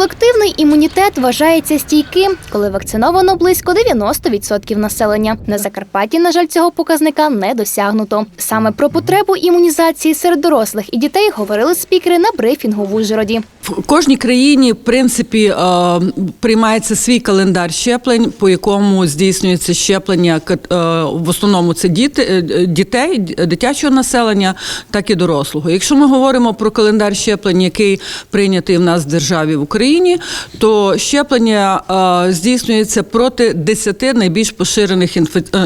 Колективний імунітет вважається стійким, коли вакциновано близько 90% населення. На Закарпатті, на жаль, цього показника не досягнуто. Саме про потребу імунізації серед дорослих і дітей говорили спікери на брифінгу в Ужгороді. Кожній країні, в принципі, е, приймається свій календар щеплень, по якому здійснюється щеплення е, в основному це діти, е, дітей, дитячого населення, так і дорослого. Якщо ми говоримо про календар щеплень, який прийнятий в нас в державі в Україні, то щеплення здійснюється проти 10 найбільш поширених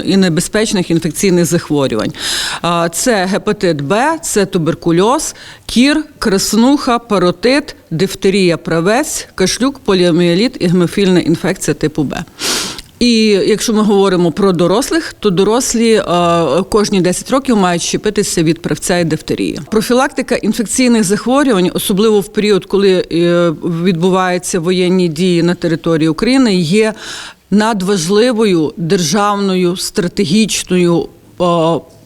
і небезпечних інфекційних захворювань. Це гепатит Б, це туберкульоз, кір, краснуха, паротит, дифтерія, правець, кашлюк, поліоміеліт і гемофільна інфекція типу Б. І якщо ми говоримо про дорослих, то дорослі е, кожні 10 років мають щепитися від правця і дифтерії. Профілактика інфекційних захворювань, особливо в період, коли е, відбуваються воєнні дії на території України, є надважливою державною стратегічною.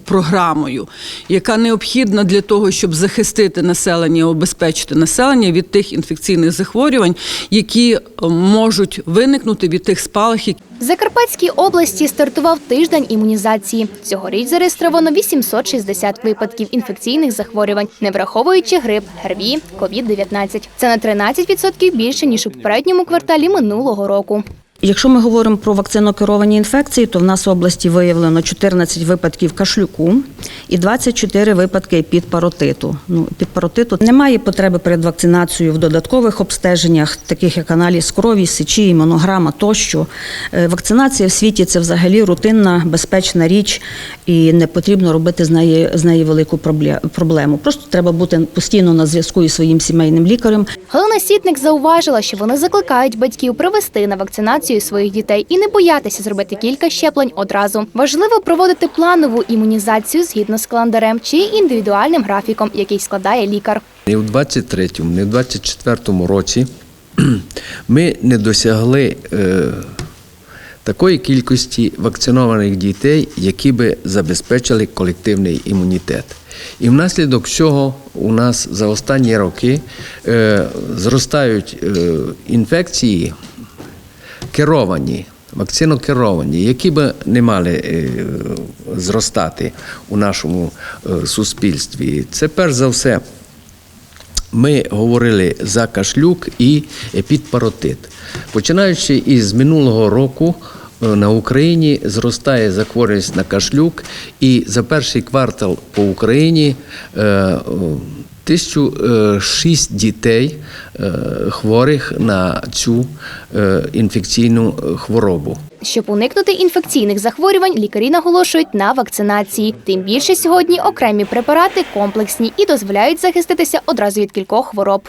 Програмою, яка необхідна для того, щоб захистити населення, обезпечити населення від тих інфекційних захворювань, які е, можуть виникнути від тих спалахів, В Закарпатській області стартував тиждень імунізації. Цьогоріч зареєстровано 860 випадків інфекційних захворювань, не враховуючи грип, ГРВІ, COVID-19. Це на 13% більше ніж у попередньому кварталі минулого року. Якщо ми говоримо про вакцинокеровані інфекції, то в нас в області виявлено 14 випадків кашлюку і 24 випадки підпаротиту. Ну, підпаротиту немає потреби перед вакцинацією в додаткових обстеженнях, таких як аналіз крові, сечі, імунограма тощо. Е, Вакцинація в світі це взагалі рутинна, безпечна річ, і не потрібно робити з неї, з неї велику пробле- проблему. Просто треба бути постійно на зв'язку із своїм сімейним лікарем. Галина Сітник зауважила, що вони закликають батьків привести на вакцинацію своїх дітей і не боятися зробити кілька щеплень одразу. Важливо проводити планову імунізацію згідно з календарем чи індивідуальним графіком, який складає лікар. Не в 23-му, не в 24-му році ми не досягли е, такої кількості вакцинованих дітей, які би забезпечили колективний імунітет. І внаслідок цього у нас за останні роки е, зростають е, інфекції керовані, вакцинокеровані, які би не мали е, зростати у нашому е, суспільстві. Це перш за все. Ми говорили за кашлюк і підпаротит. Починаючи із минулого року е, на Україні зростає захворюваність на кашлюк, і за перший квартал по Україні 1006 дітей е, хворих на цю е, інфекційну е, хворобу. Щоб уникнути інфекційних захворювань, лікарі наголошують на вакцинації. Тим більше сьогодні окремі препарати комплексні і дозволяють захиститися одразу від кількох хвороб.